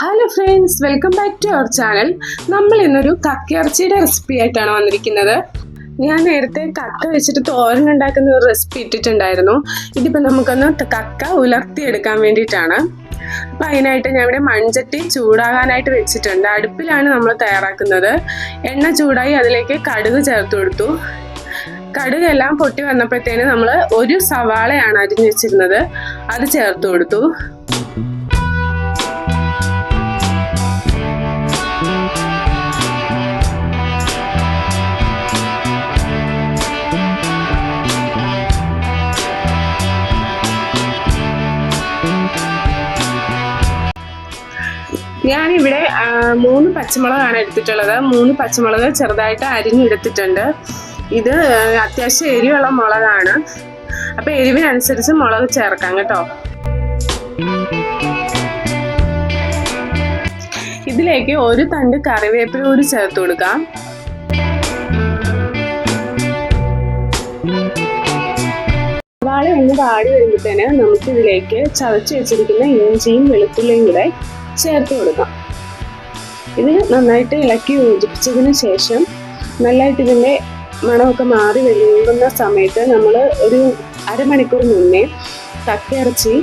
Hello friends welcome back to our channel നമ്മൾ ഇന്നൊരു കക്കയിറച്ചിയുടെ recipe ആയിട്ടാണ് വന്നിരിക്കുന്നത്. ഞാൻ നേരത്തെ കക്ക വെച്ചിട്ട് തോരൻ ഉണ്ടാക്കുന്ന ഒരു റെസിപ്പി ഇട്ടിട്ടുണ്ടായിരുന്നു. ഇതിപ്പോൾ നമുക്കൊന്ന് കക്ക ഉലർത്തിയെടുക്കാൻ വേണ്ടിയിട്ടാണ്. അപ്പം അതിനായിട്ട് ഞാൻ ഇവിടെ മൺചട്ടി ചൂടാകാനായിട്ട് വെച്ചിട്ടുണ്ട്. അടുപ്പിലാണ് നമ്മൾ തയ്യാറാക്കുന്നത്. എണ്ണ ചൂടായി അതിലേക്ക് കടുക് ചേർത്ത് കൊടുത്തു. കടുകെല്ലാം പൊട്ടി വന്നപ്പോഴത്തേന് നമ്മൾ ഒരു സവാളയാണ് അരിഞ്ഞു വെച്ചിരുന്നത്. അത് ചേർത്ത് കൊടുത്തു. ഞാനിവിടെ മൂന്ന് പച്ചമുളകാണ് എടുത്തിട്ടുള്ളത്. മൂന്ന് പച്ചമുളക് ചെറുതായിട്ട് അരിഞ്ഞെടുത്തിട്ടുണ്ട് ഇത് അത്യാവശ്യം എരിവുള്ള മുളകാണ്. അപ്പൊ എരിവിനനുസരിച്ച് മുളക് ചേർക്കാം കേട്ടോ. ഇതിലേക്ക് ഒരു തണ്ട് കറിവേപ്പില കൂടി ചേർത്ത് കൊടുക്കാം. സവാള ഒന്ന് വാടി വരുമ്പോഴത്തേന് നമുക്ക് ഇതിലേക്ക് ചതച്ച് വെച്ചിരിക്കുന്ന ഇഞ്ചിയും വെളുത്തുള്ളിയും കൂടെ ചേർത്ത് കൊടുക്കാം. ഇത് നന്നായിട്ട് ഇളക്കി യോജിപ്പിച്ചതിന് ശേഷം നല്ലതായിട്ട് ഇതിന്റെ മണമൊക്കെ മാറി വരുന്ന സമയത്ത് നമ്മൾ ഒരു അരമണിക്കൂർ മുന്നേ കക്കയിറച്ചി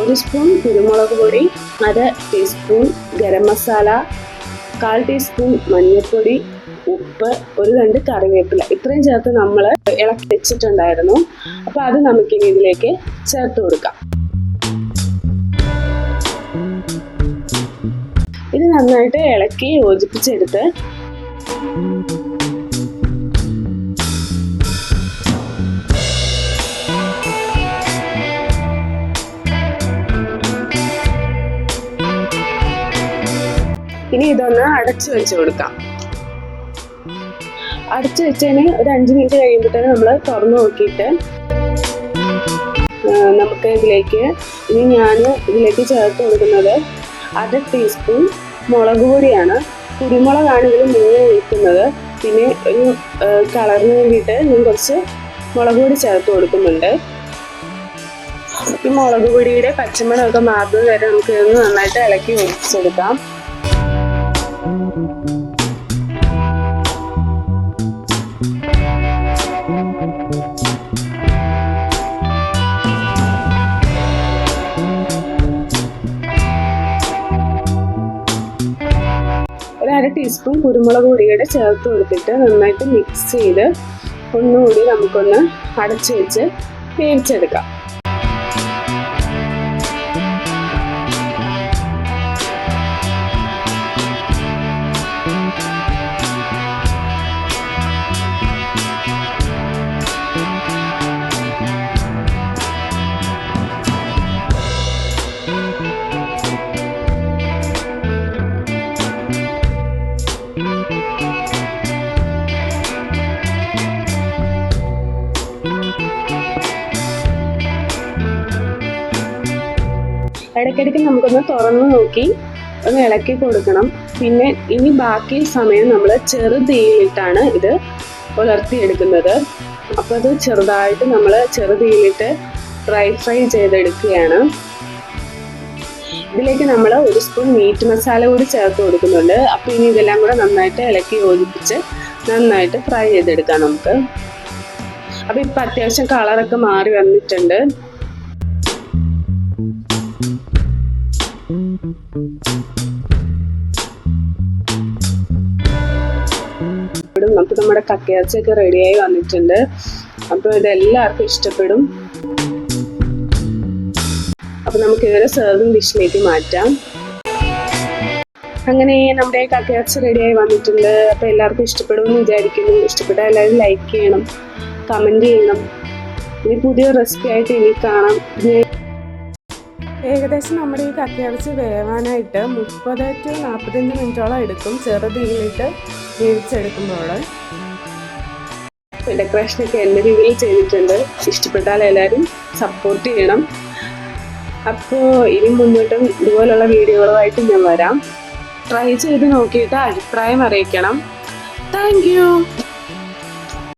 ഒരു സ്പൂൺ കുരുമുളക് പൊടി അര ടീസ്പൂൺ ഗരം മസാല കാൽ ടീസ്പൂൺ മഞ്ഞൾപ്പൊടി ഉപ്പ് ഒരു രണ്ട് കറിവേപ്പില. ഇത്രയും ചേർത്ത് നമ്മൾ ഇളക്കി വെച്ചിട്ടുണ്ടായിരുന്നു. അപ്പോൾ അത് നമുക്കിനി ഇതിലേക്ക് ചേർത്ത് കൊടുക്കാം. നന്നായിട്ട് ഇളക്കി യോജിപ്പിച്ചെടുത്ത് ഇനി ഇതൊന്ന് അടച്ചു വെച്ച് കൊടുക്കാം. അടച്ചു വെച്ചതിന് ഒരു അഞ്ച് മിനിറ്റ് കഴിയുമ്പോഴത്തേന് നമ്മൾ തുറന്നു നോക്കിയിട്ട് നമുക്ക് ഇതിലേക്ക് ഇനി ഞാൻ ഇതിലേക്ക് ചേർത്ത് കൊടുക്കുന്നത് അര ടീസ്പൂൺ മുളക് പൊടിയാണ്. കുരുമുളകാണ് ഇതിൽ ഒഴിക്കുന്നത്. പിന്നെ ഒരു കളറിന് വേണ്ടിയിട്ട് ഞാൻ കുറച്ച് മുളക് പൊടി ചേർത്ത് കൊടുക്കുന്നുണ്ട്. ഈ മുളക് പൊടിയുടെ പച്ചമണമൊക്കെ മാറുന്നത് വരെ നമുക്ക് ഇതൊന്ന് നന്നായിട്ട് ഇളക്കി ഒഴിച്ചെടുക്കാം. അര ടീസ്പൂൺ കുരുമുളക് പൊടിയുടെ ചേർത്ത് കൊടുത്തിട്ട് നന്നായിട്ട് മിക്സ് ചെയ്ത് ഒന്നുകൂടി നമുക്കൊന്ന് അടച്ചു വെച്ച് വേവിച്ചെടുക്കാം. ഇടയ്ക്കിടയ്ക്ക് നമുക്കൊന്ന് തുറന്നു നോക്കി ഒന്ന് ഇളക്കി കൊടുക്കണം. പിന്നെ ഇനി ബാക്കി സമയം നമ്മൾ ചെറു തീയിലിട്ടാണ് ഇത് പുലർത്തിയെടുക്കുന്നത്. അപ്പോൾ അത് ചെറുതായിട്ട് നമ്മൾ ചെറു തീയിലിട്ട് ഡ്രൈ ഫ്രൈ ചെയ്തെടുക്കുകയാണ്. ഇതിലേക്ക് നമ്മൾ ഒരു സ്പൂൺ മീറ്റ് മസാല കൂടി ചേർത്ത് കൊടുക്കുന്നുണ്ട്. അപ്പോൾ ഇനി ഇതെല്ലാം കൂടെ നന്നായിട്ട് ഇളക്കി യോജിപ്പിച്ച് നന്നായിട്ട് ഫ്രൈ ചെയ്തെടുക്കാം നമുക്ക്. അപ്പോൾ ഇപ്പം അത്യാവശ്യം കളറൊക്കെ മാറി വന്നിട്ടുണ്ട്. നമ്മുടെ കക്കയിറച്ചിയൊക്കെ റെഡിയായി വന്നിട്ടുണ്ട്. അപ്പോൾ ഇത് എല്ലാവർക്കും ഇഷ്ടപ്പെടും. അപ്പോൾ നമുക്ക് ഇതൊരു സെർവിങ് ഡിഷിലേക്ക് മാറ്റാം. അങ്ങനെ നമ്മുടെ കക്കയിറച്ചി റെഡിയായി വന്നിട്ടുണ്ട്. അപ്പോൾ എല്ലാവർക്കും ഇഷ്ടപ്പെടുമെന്ന് വിചാരിക്കുന്നു. ഇഷ്ടപ്പെട്ടാൽ എല്ലാവരും ലൈക്ക് ചെയ്യണം കമന്റ് ചെയ്യണം. ഇനി പുതിയ റെസിപ്പി ആയിട്ട് ഇനി കാണാം. ഏകദേശം നമ്മുടെ ഈ കക്കയിറച്ചി വേവാനായിട്ട് മുപ്പത് ടു നാൽപ്പത്തഞ്ച് മിനിറ്റോളം എടുക്കും. ചെറുതീയിലിട്ട് വേവിച്ചെടുക്കുമ്പോൾ ഡെക്കറേഷനൊക്കെ എന്റെ രീതിയിൽ ചെയ്തിട്ടുണ്ട്. ഇഷ്ടപ്പെട്ടാൽ എല്ലാവരും സപ്പോർട്ട് ചെയ്യണം. അപ്പോൾ ഇനി മുന്നോട്ടും ഇതുപോലുള്ള വീഡിയോകളുമായിട്ട് ഞാൻ വരാം. ട്രൈ ചെയ്ത് നോക്കിയിട്ട് അഭിപ്രായം അറിയിക്കണം. താങ്ക്